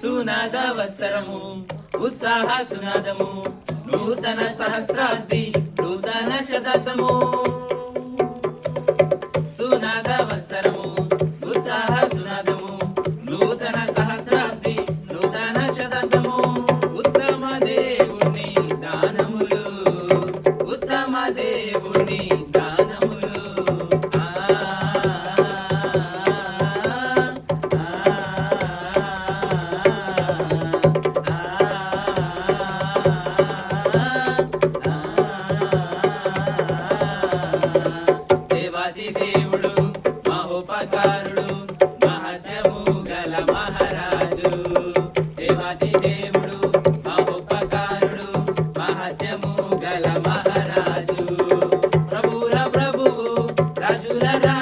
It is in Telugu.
సునాద వత్సరము ఉత్సాహ సునాదము నూతన సహస్రాబ్ది నూతన శతాబ్దము. సునాద వత్సరము ఉత్సాహ సునాదము నూతన సహస్రాబ్ది నూతన శతాబ్దము. ఉత్తమ దేవుని దానములు ఉత్తమ దేవుని దానములు ఉపకారుడు మహత్యము గల మహారాజు. దేవాది దేవుడు మా ఉపకారుడు మహత్యము గల మహారాజు. ప్రభుల ప్రభువు రాజుల